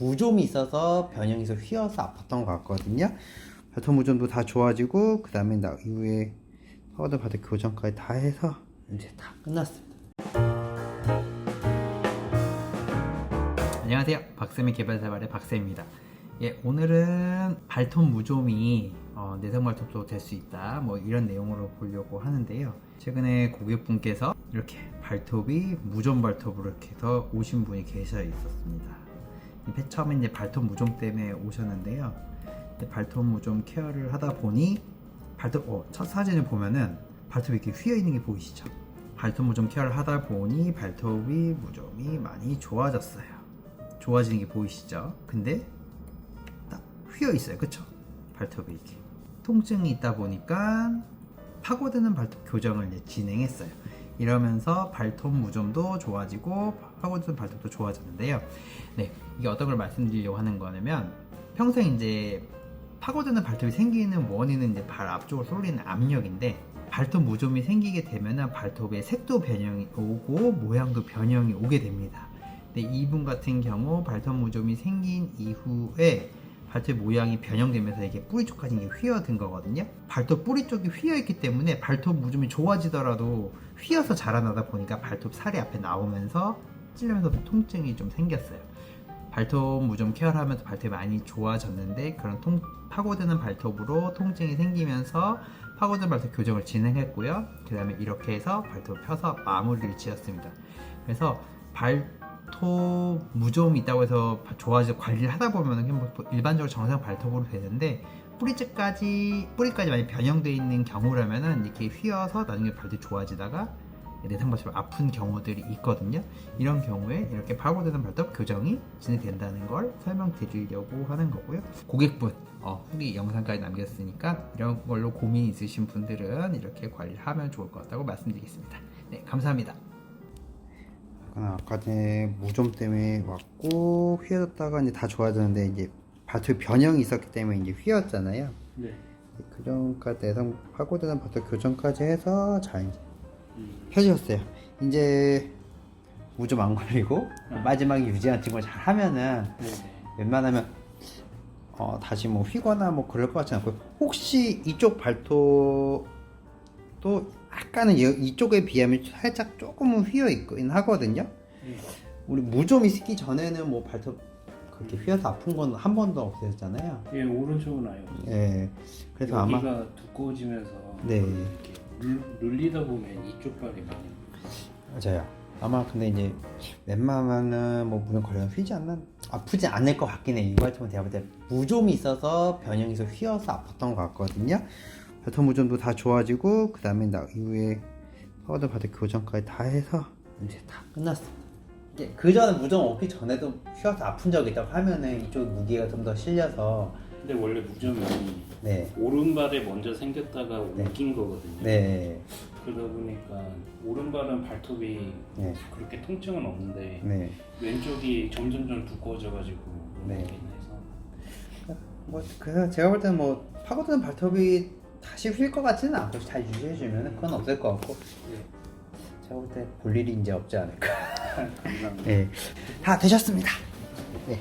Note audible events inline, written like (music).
무좀이 있어서 변형해서 휘어서 아팠던 것 같거든요. 발톱 무좀도 다 좋아지고 그 다음에 나 이후에 파우더 바디 교정까지 다 해서 이제 다 끝났습니다. 안녕하세요. 박세미 개발사발의 박세입니다. 예, 오늘은 발톱 무좀이 어, 내성 발톱도 될 수 있다. 뭐 이런 내용으로 보려고 하는데요. 최근에 고객분께서 이렇게 발톱이 무좀 발톱으로 이렇게 해서 오신 분이 계셔 있었습니다. 이 처음에 이제 발톱 무좀 때문에 오셨는데요. 발톱 무좀 케어를 하다 보니 발톱 어, 첫 사진을 보면은 발톱이 이렇게 휘어 있는 게 보이시죠? 발톱 무좀 케어를 하다 보니 발톱이 무좀이 많이 좋아졌어요. 좋아지는 게 보이시죠? 근데 딱 휘어 있어요. 그쵸? 발톱이 이렇게. 통증이 있다 보니까 파고드는 발톱 교정을 이제 진행했어요. 이러면서 발톱 무좀도 좋아지고 파고드는 발톱도 좋아졌는데요. 네, 이게 어떤 걸 말씀드리려고 하는 거냐면 평생 이제 파고드는 발톱이 생기는 원인은 이제 발 앞쪽으로 쏠리는 압력인데 발톱 무좀이 생기게 되면은 발톱의 색도 변형이 오고 모양도 변형이 오게 됩니다. 근데 이분 같은 경우 발톱 무좀이 생긴 이후에 발톱 모양이 변형되면서 이게 뿌리 쪽까지 이게 휘어든 거거든요. 발톱 뿌리 쪽이 휘어 있기 때문에 발톱 무좀이 좋아지더라도 휘어서 자라나다 보니까 발톱 살이 앞에 나오면서 찔리면서 통증이 좀 생겼어요. 발톱 무좀 케어를 하면서 발톱이 많이 좋아졌는데 그런 통, 파고드는 발톱으로 통증이 생기면서 파고드는 발톱 교정을 진행했고요. 그 다음에 이렇게 해서 발톱 펴서 마무리를 지었습니다. 그래서 발 톱 무좀이 있다고 해서 좋아지고 관리를 하다 보면 그냥 뭐 일반적으로 정상 발톱으로 되는데 뿌리째까지 뿌리까지 많이 변형되어 있는 경우라면은 이렇게 휘어서 나중에 발톱이 좋아지다가 내상발톱 아픈 경우들이 있거든요. 이런 경우에 이렇게 파고드는 발톱 교정이 진행된다는 걸 설명드리려고 하는 거고요. 고객분 어, 후기 영상까지 남겼으니까 이런 걸로 고민 있으신 분들은 이렇게 관리를 하면 좋을 것 같다고 말씀드리겠습니다. 네, 감사합니다. 아까 전에 무좀 때문에 왔고 휘어졌다가 이제 다 좋아졌는데 이제 발톱 변형이 있었기 때문에 이제 휘었잖아요. 네. 교정까지 내성 파고드는 발톱 교정까지 해서 잘 이제 음. 펴지셨어요. 이제 무좀 안 걸리고 아. 마지막에 유지 같은 걸잘 하면은 네네. 웬만하면 어, 다시 뭐 휘거나 뭐 그럴 것 같지 않고 혹시 이쪽 발톱 도 약간은 이- 이쪽에 비하면 살짝 조금은 휘어 있긴 하거든요. 네. 우리 무좀이 있기 전에는 뭐 발톱 그렇게 휘어서 아픈 건 한 번도 없으셨잖아요. 예, 오른쪽은 아예 없어요. 예. 그래서 아마 여기가 두꺼워지면서 네. 눌, 눌리다 보면 이쪽 발이 많이 맞아요. 아마 근데 이제 웬만하면은 뭐 물론 걸려 휘지 않는 아프지 않을 것 같긴 해. 같은 건 제가 볼 때 무좀이 있어서 변형해서 휘어서 아팠던 것 같거든요. 발톱 무좀도 다 좋아지고 그 다음에 나 이후에 파우더 바디 교정까지 다 해서 이제 다 끝났습니다. 그 전에 무좀 오기 전에도 휘어서 아픈 적이 있다고 하면은 이쪽 무게가 좀 더 실려서 근데 원래 무좀이 네. 오른발에 먼저 생겼다가 네. 옮긴 거거든요. 네. 그러다 보니까 오른발은 발톱이 네. 그렇게 통증은 없는데 네. 왼쪽이 점점점 두꺼워져가지고 네. 해서 뭐 그래서 제가 볼 때는 뭐 파고드는 발톱이 다시 휠 것 같지는 않고 잘 유지해주면 그건 없을 것 같고 네. 제가 볼 때 볼 일이 이제 없지 않을까. 네. (laughs) 다 되셨습니다 네